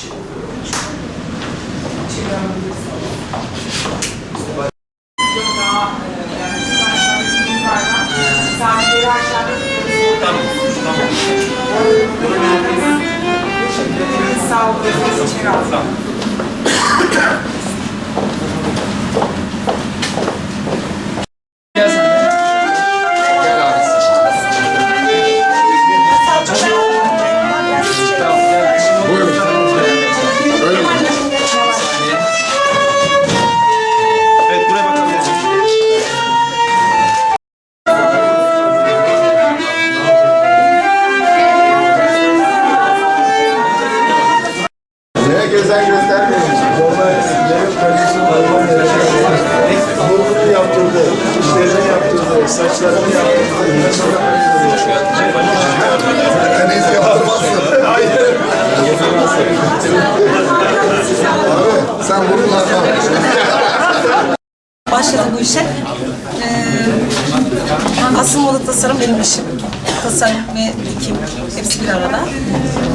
Tamam. Sağ olun. Tamam. özen göstermemiş. Normal yaptırdı, dişlerini yaptırdı, saçlarını yaptırdı. Abi sen burnunu atmamışsın. Başladım bu işe. Ee, aslında moda tasarım benim işim. Tasarım ve dikim hepsi bir arada.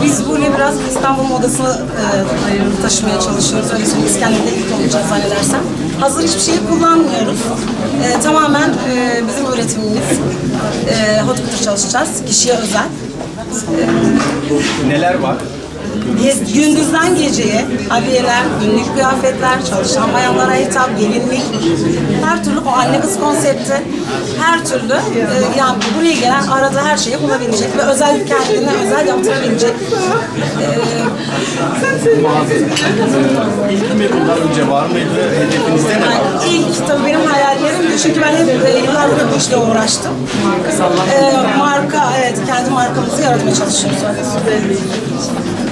Biz buraya biraz İstanbul modasını e, taşımaya çalışıyoruz. Öyle söyleyeyim. Biz kendimize ilk olacağız zannedersem. Hazır hiçbir şeyi kullanmıyoruz. Ee, tamamen e, bizim üretimimiz. E, hot çalışacağız. Kişiye özel. Neler var? Gez- Gündüzden geceye abiyeler, günlük kıyafetler, çalışan bayanlara hitap, gelinlik, her türlü o anne kız konsepti, her türlü e, yani buraya gelen arada her şeyi bulabilecek ve özel kendine özel yaptırabilecek. İlk mi bundan önce var mıydı? Hedefinizde ne var? Yani ilk tabii benim hayallerimdi çünkü ben hep e, yıllardır bu işle uğraştım. E, marka, evet kendi markamızı yaratmaya çalışıyoruz.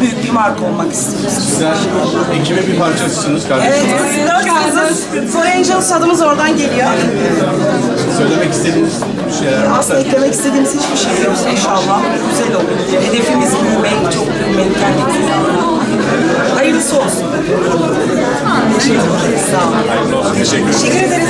Büyük bir marka olmak istiyoruz. Sizler ekibin bir parçasısınız Evet, kardeşim. biz dört kızız. For Angels adımız oradan geliyor. Söylemek istediğiniz bir şeyler var. Aslında eklemek istediğimiz hiçbir şey yok inşallah. Güzel olur. Hedefimiz büyümek, çok büyümek kendimizi. Hayırlısı olsun. Teşekkür ederiz. Sağ olun. Teşekkür ederim. Teşekkür ederiz.